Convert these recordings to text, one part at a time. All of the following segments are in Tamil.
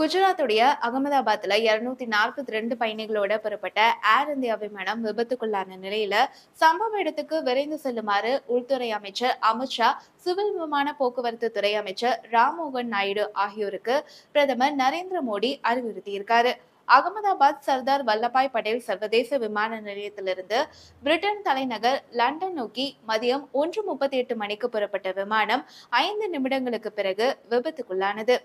குஜராத்துடைய அகமதாபாத்ல இருநூத்தி நாற்பத்தி ரெண்டு பயணிகளோட புறப்பட்ட ஏர் இந்தியா விமானம் விபத்துக்குள்ளான நிலையில சம்பவ இடத்துக்கு விரைந்து செல்லுமாறு உள்துறை அமைச்சர் அமித்ஷா சிவில் விமான போக்குவரத்து துறை அமைச்சர் ராம்மோகன் நாயுடு ஆகியோருக்கு பிரதமர் நரேந்திர மோடி அறிவுறுத்தியிருக்காரு. அகமதாபாத் சர்தார் வல்லபாய் படேல் சர்வதேச விமான நிலையத்திலிருந்து பிரிட்டன் தலைநகர் லண்டன் நோக்கி மதியம் ஒன்று முப்பத்தி எட்டு மணிக்கு புறப்பட்ட விமானம் ஐந்து நிமிடங்களுக்கு பிறகு விபத்துக்குள்ளானது.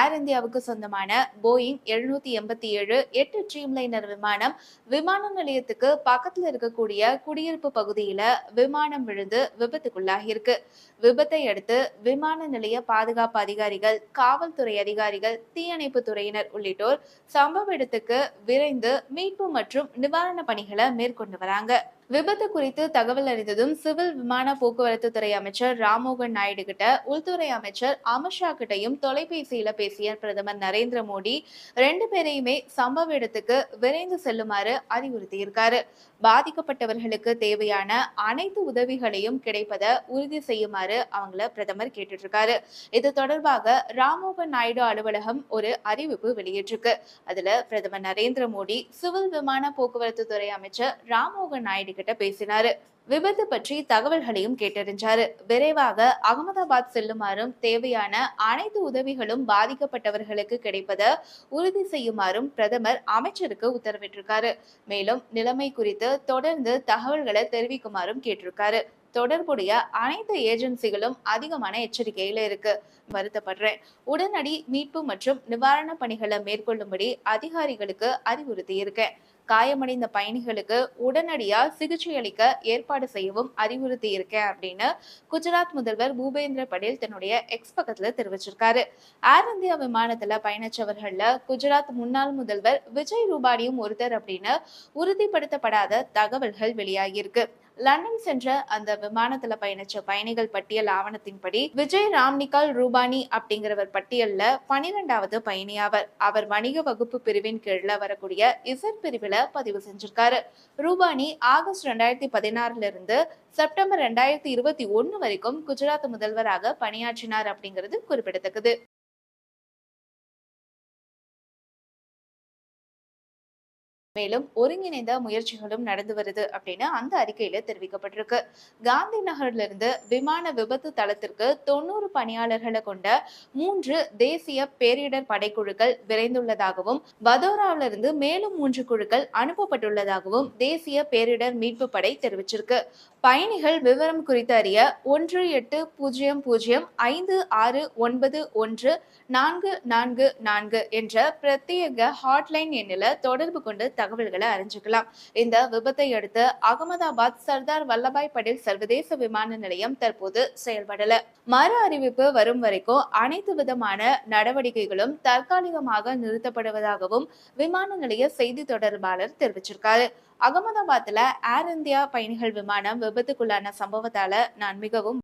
ஏர் இந்தியாவுக்கு சொந்தமான போயிங் எழுநூத்தி எண்பத்தி ஏழு எட்டு ட்ரீம்லைனர் விமானம் விமான நிலையத்துக்கு பக்கத்தில் இருக்கக்கூடிய குடியிருப்பு பகுதியில விமானம் விழுந்து விபத்துக்குள்ளாகியிருக்கு. விபத்தை அடுத்து விமான நிலைய பாதுகாப்பு அதிகாரிகள் காவல்துறை அதிகாரிகள் தீயணைப்பு துறையினர் உள்ளிட்டோர் சம்பவ இடத்துக்கு விரைந்து மீட்பு மற்றும் நிவாரண பணிகளை மேற்கொண்டு வராங்க. விபத்து குறித்து தகவல் அறிந்ததும் சிவில் விமான போக்குவரத்து துறை அமைச்சர் ராம்மோகன் நாயுடு கிட்ட உள்துறை அமைச்சர் அமித்ஷா கிட்டையும் தொலைபேசியில பேசிய பிரதமர் நரேந்திர மோடி ரெண்டு பேரையுமே சம்பவ இடத்துக்கு விரைந்து செல்லுமாறு அறிவுறுத்தியிருக்காரு. பாதிக்கப்பட்டவர்களுக்கு தேவையான அனைத்து உதவிகளையும் கிடைப்பதை உறுதி செய்யுமாறு அவங்கள பிரதமர் கேட்டுட்டு இருக்காரு இது தொடர்பாக ராம்மோகன் நாயுடு அலுவலகம் ஒரு அறிவிப்பு வெளியிட்டிருக்கு அதுல பிரதமர் நரேந்திர மோடி சிவில் விமான போக்குவரத்து துறை அமைச்சர் ராம்மோகன் நாயுடு கிட்ட பேசினாரு. விபத்து பற்றி தகவல்களையும் கேட்டறிஞ்சாரு. விரைவாக அகமதாபாத் செல்லுமாறும் தேவையான அனைத்து உதவிகளும் பாதிக்கப்பட்டவர்களுக்கு கிடைப்பதை உறுதி செய்யுமாறும் பிரதமர் அமைச்சருக்கு உத்தரவிட்டிருக்காரு. மேலும் நிலைமை குறித்து தொடர்ந்து தகவல்களை தெரிவிக்குமாறும் கேட்டிருக்காரு. தொடர்புடைய அனைத்து ஏஜென்சிகளும் அதிகமான எச்சரிக்கையில இருக்கு. வருத்தப்படுறேன். உடனடி மீட்பு மற்றும் நிவாரண பணிகளை மேற்கொள்ளும்படி அதிகாரிகளுக்கு அறிவுறுத்தி இருக்கேன் காயமடைந்த பயணிகளுக்கு உடனடியாக சிகிச்சை அளிக்க ஏற்பாடு செய்யவும் அறிவுறுத்தி இருக்கேன் அப்படின்னு குஜராத் முதல்வர் பூபேந்திர படேல் தன்னுடைய எக்ஸ் பக்கத்துல தெரிவிச்சிருக்காரு. ஏர் இந்தியா விமானத்துல பயணிச்சவர்கள்ல குஜராத் முன்னாள் முதல்வர் விஜய் ரூபானியும் ஒருத்தர் அப்படின்னு உறுதிப்படுத்தப்படாத தகவல்கள் வெளியாகியிருக்கு. லண்டன் சென்ற அந்த விமானத்துல பயணிச்ச பயணிகள் பட்டியல் ஆவணத்தின்படி விஜய் ராம்னிகால் ரூபானி அப்படிங்கிறவர் பட்டியல்ல பனிரெண்டாவது பயணியாவர். அவர் வணிக வகுப்பு பிரிவின் கீழ்ல வரக்கூடிய இசட் பிரிவுல பதிவு செஞ்சிருக்காரு. ரூபானி ஆகஸ்ட் ரெண்டாயிரத்தி பதினாறுல இருந்து செப்டம்பர் ரெண்டாயிரத்தி இருபத்தி ஒன்னு வரைக்கும் குஜராத் முதல்வராக பணியாற்றினார் அப்படிங்கிறது குறிப்பிடத்தக்கது. மேலும் ஒருங்கிணைந்த முயற்சிகளும் நடந்து வருது அப்படின்னு அந்த அறிக்கையில தெரிவிக்கப்பட்டிருக்கு. காந்தி நகர்ல இருந்து விமான விபத்து தளத்திற்கு தொண்ணூறு பணியாளர்களை கொண்ட மூன்று தேசிய பேரிடர் படைக்குழுக்கள் விரைந்துள்ளதாகவும் வதோராவில இருந்து மேலும் மூன்று குழுக்கள் அனுப்பப்பட்டுள்ளதாகவும் தேசிய பேரிடர் மீட்பு படை தெரிவிச்சிருக்கு. பயணிகள் விவரம் குறித்து அறிய ஒன்று எட்டு பூஜ்ஜியம் பூஜ்ஜியம் ஐந்து ஆறு ஒன்பது ஒன்று நான்கு நான்கு நான்கு என்ற பிரத்யேக ஹாட்லைன் எண்ணில் தொடர்பு கொண்டு தகவல்களை அறிஞ்சுக்கலாம். இந்த விபத்தை அடுத்து அகமதாபாத் சர்தார் வல்லபாய் படேல் சர்வதேச விமான நிலையம் தற்போது செயல்படல. மறு அறிவிப்பு வரும் வரைக்கும் அனைத்து விதமான நடவடிக்கைகளும் தற்காலிகமாக நிறுத்தப்படுவதாகவும் விமான நிலைய செய்தி தொடர்பாளர் தெரிவிச்சிருக்காரு. அகமதாபாத்ல ஏர் இந்தியா பயணிகள் விமானம் விபத்துக்குள்ளான சம்பவத்தால நான் மிகவும்